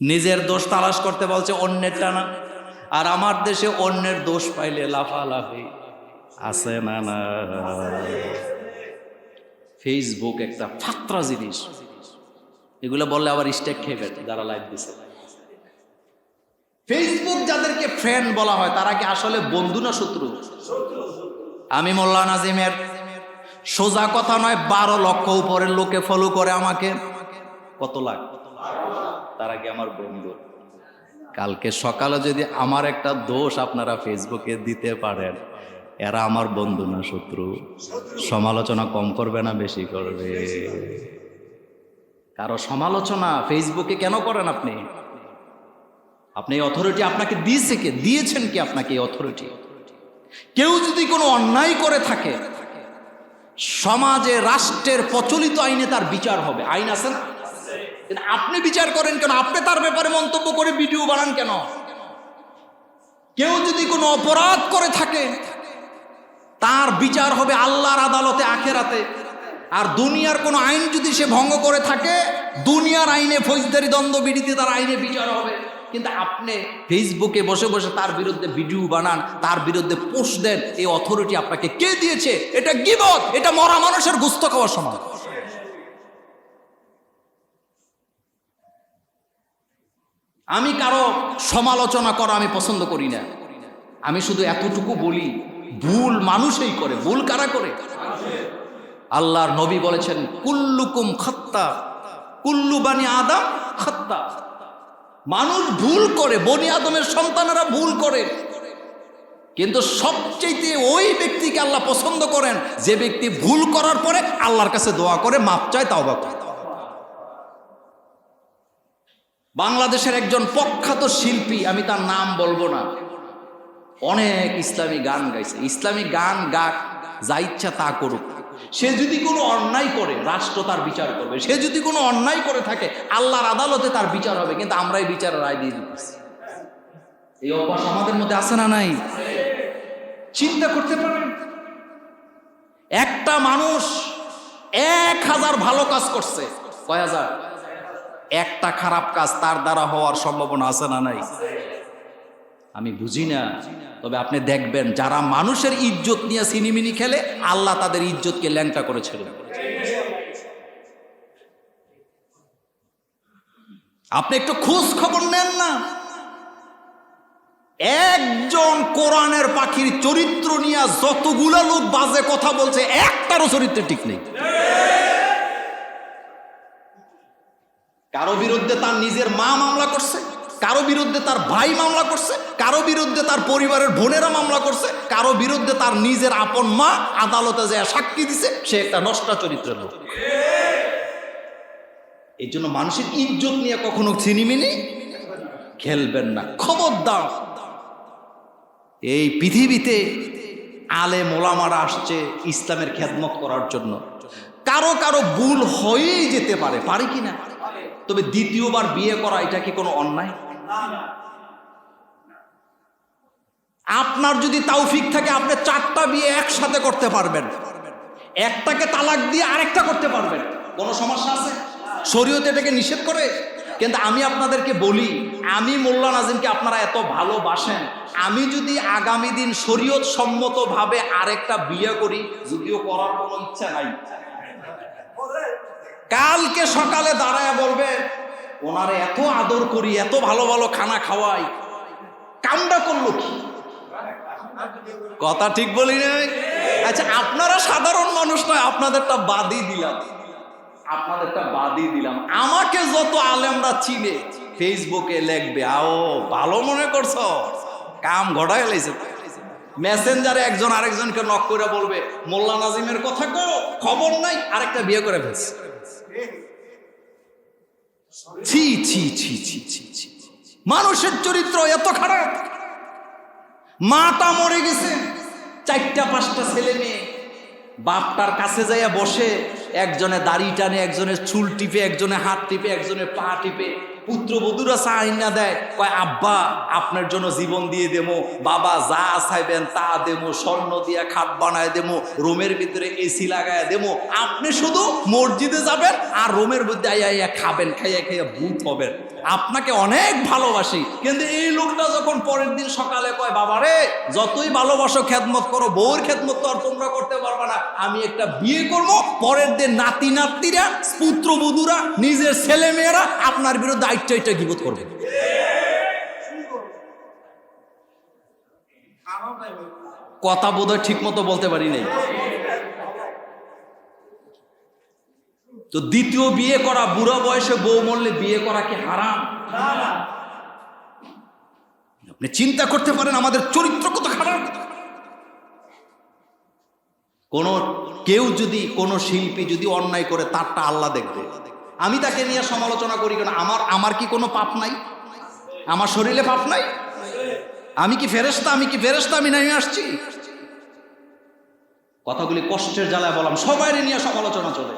নিজের দোষ তালাশ করতে বলছে অন্যের টানা আর আমার দেশে অন্যের দোষ পাইলে লাফালাফি। আছে না না। ফেসবুক একটা ফাত্রা জিনিস। এগুলো বললে আবার স্টেক খেয়ে ফেলে যারা লাইভ দিছে। ফেসবুক যাদেরকে ফ্রেন্ড বলা হয়, তারা কি আসলে বন্ধু না শত্রু? আমি মোল্লা নাজিমের। সোজা কথা নয়, বারো লক্ষ উপরের লোকে ফলো করে আমাকে। কত লাখ? তারা কি আমার বন্ধু। কালকে সকালে যদি আমার একটা দোষ আপনারা ফেসবুকে দিতে পারেন, এরা আমার বন্ধু না শত্রু। সমালোচনা কম করবে না, বেশি করবে। কারও সমালোচনা ফেসবুকে কেন করেন আপনি? আপনি এই অথরিটি আপনাকে দিয়েছে কে? দিয়েছেন কি আপনাকে এই অথরিটি কেউ যদি কোনো অন্যায় করে থাকে, সমাজে, রাষ্ট্রের প্রচলিত আইনে তার বিচার হবে। আইন আছে না? কিন্তু আপনি বিচার করেন কেন? আপনি তার ব্যাপারে মন্তব্য করে ভিডিও বানান কেন? কেউ যদি কোনো অপরাধ করে থাকে, তার বিচার হবে আল্লাহর আদালতে আখেরাতে। আর দুনিয়ার কোনো আইন যদি সে ভঙ্গ করে থাকে, দুনিয়ার আইনে ফৌজদারি, দ্বন্দ্ব বিড়িতে তার আইনে বিচার হবে। কিন্তু আপনি ফেসবুকে বসে বসে তার বিরুদ্ধে ভিডিও বানান, তার বিরুদ্ধে পোস্ট দেন, এই অথরিটি আপনাকে কে দিয়েছে? এটা গিবত, এটা মরা মানুষের গুস্ত খাওয়ার সমান আমি কারও সমালোচনা করা আমি পছন্দ করি না। আমি শুধু এতটুকু বলি, ভুল মানুষই করে। ভুল কারা করে? আল্লাহর নবী বলেছেন, কুল্লুকুম খত্তা, কুল্লু বানি আদম খত্তা। মানুষ ভুল করে, বনি আদমের সন্তানেরা ভুল করে। কিন্তু সবচেয়ে ওই ব্যক্তিকে আল্লাহ পছন্দ করেন, যে ব্যক্তি ভুল করার পরে আল্লাহর কাছে দোয়া করে মাপ চায় তাও করে। বাংলাদেশের একজন প্রখ্যাত শিল্পী, আমি তার নাম বলব না। অনেক ইসলামী গান গাইছে। ইসলামী গান গাক, যা ইচ্ছা তা করুক। সে যদি কোনো অন্যায় করে, রাষ্ট্র তার বিচার করবে। সে যদি কোনো অন্যায় করে থাকে, আল্লাহর আদালতে তার বিচার হবে, কিন্তু আমরাই বিচারের রায় দিয়ে দিতেছি। এই অভ্যাস আমাদের মধ্যে আছে না নাই? চিন্তা করতে পারেন। একটা মানুষ এক হাজার ভালো কাজ করছে। কয় হাজার? একটা খারাপ কাজ তার দ্বারা হওয়ার সম্ভাবনা আছে না নাই? আমি বুঝি না, তবে আপনি দেখবেন যারা মানুষের ইজ্জত নিয়ে সিনিমিনি খেলে, আল্লাহ তাদের ইজ্জতকে ল্যাংটা করে ছেড়ে দেবে। আপনি একটু খোঁজ খবর নেন না। একজন কোরআনের পাখির চরিত্র নিয়ে যতগুলা লোক বাজে কথা বলছে, একটারও চরিত্রে ঠিক নেই। কারও বিরুদ্ধে তার নিজের মা মামলা করছে, কারও বিরুদ্ধে তার ভাই মামলা করছে, কারও বিরুদ্ধে তার পরিবারের বোনেরা মামলা করছে, কারও বিরুদ্ধে তার নিজের আপন মা আদালতে যে সাক্ষী দিছে, সে একটা নষ্টা চরিত্রের লোক। এই জন্য মানুষের ইজ্জত নিয়ে কখনো ছিনিমিনি খেলবেন না। খবর খবরদার। এই পৃথিবীতে আলে মোলামারা আসছে ইসলামের খেদমত করার জন্য। কারও কারও ভুল হয়েই যেতে পারে পারে কি না? তবে দ্বিতীয়বার বিয়ে করা, এটা কি কোনো অন্যায়? আপনার যদি তাওফিক থাকে, আপনি চারটা বিয়ে একসাথে করতে পারবেন। একটাকে তালাক দিয়ে আরেকটা করতে পারবেন। কোনো সমস্যা আছে? শরীয়ত এটাকে নিষেধ করে? কিন্তু আমি আপনাদেরকে বলি, আমি মোল্লা নাজিমকে আপনারা এত ভালোবাসেন। আমি যদি আগামী দিন শরীয়ত সম্মতভাবে আরেকটা বিয়ে করি, যদিও করার কোনো ইচ্ছা নাই। কালকে সকালে দাঁড়ায় বলবে, ওনারে এত আদর করি, এত ভালো ভালো খানা খাওয়াই। কামটা করল কি? কথা ঠিক বলি নাই? আচ্ছা আপনারা সাধারণ মানুষ নয়, আপনাদেরটা বাদই দিলাম। আপনাদেরটা বাদই দিলাম। আমাকে যত আলেমরা চিনে, ফেসবুকে লেখবে, আও, ভালো মনে করছ? কাম ঘটায় লাইছে। মেসেঞ্জারে একজন আরেকজনকে নক করে বলবে, মোল্লা নাজিমের কথা কো খবর নাই, আরেকটা বিয়ে করে ফেলছে। মানুষের চরিত্র এত খারাপ। মাটা মরে গেছে। চারটা, পাঁচটা ছেলে মেয়ে। বাপটার কাছে যাইয়া বসে, একজনে দাড়ি টানে, একজনের চুল টিপে, একজনে হাত টিপে একজনে পা টিপে। পুত্রবধূরা চাই না দেয়। কয়, আব্বা, আপনার জন্য জীবন দিয়ে দেবো। বাবা যা চাইবেন তা দেবো। স্বর্ণ দিয়ে খাট বানায় দেবো। রুমের ভিতরে এসি লাগায় দেবো। আপনি শুধু মসজিদে যাবেন আর রুমের মধ্যে আইয়া আইয়া খাবেন, খাইয়া খাইয়া ভূত হবেন। আপনাকে অনেক ভালোবাসি। কিন্তু এই লোকটা যখন পরের দিন সকালে কয়, বাবা রে, যতই ভালোবাসো, খেদমত করো বউর খেদমত তো আর তোমরা করতে পারবে না। আমি একটা বিয়ে করব। পরের দিন নাতি নাতিরা পুত্রবধূরা, নিজের ছেলে মেয়েরা আপনার বিরুদ্ধে আইটা গিবত করবে। কথা বোধহয় ঠিক মতো বলতে পারি নাই। তো দ্বিতীয় বিয়ে করা, বুড়ো বয়সে বউ মরলে বিয়ে করা কি হারাম? আপনি চিন্তা করতে পারেন আমাদের চরিত্র কত খারাপ। কোন কেউ যদি, কোন শিল্পী যদি অন্যায় করে, তারটা আল্লাহ দেখবে। আমি তাকে নিয়ে সমালোচনা করি কেন? আমার আমার কি কোনো পাপ নাই? আমার শরীরে পাপ নাই? আমি কি ফেরেস্তা আমি কি ফেরেস্তা আমি নাই আসছি? কথাগুলি কষ্টের জ্বালায় বললাম সবাই নিয়ে সমালোচনা চলে।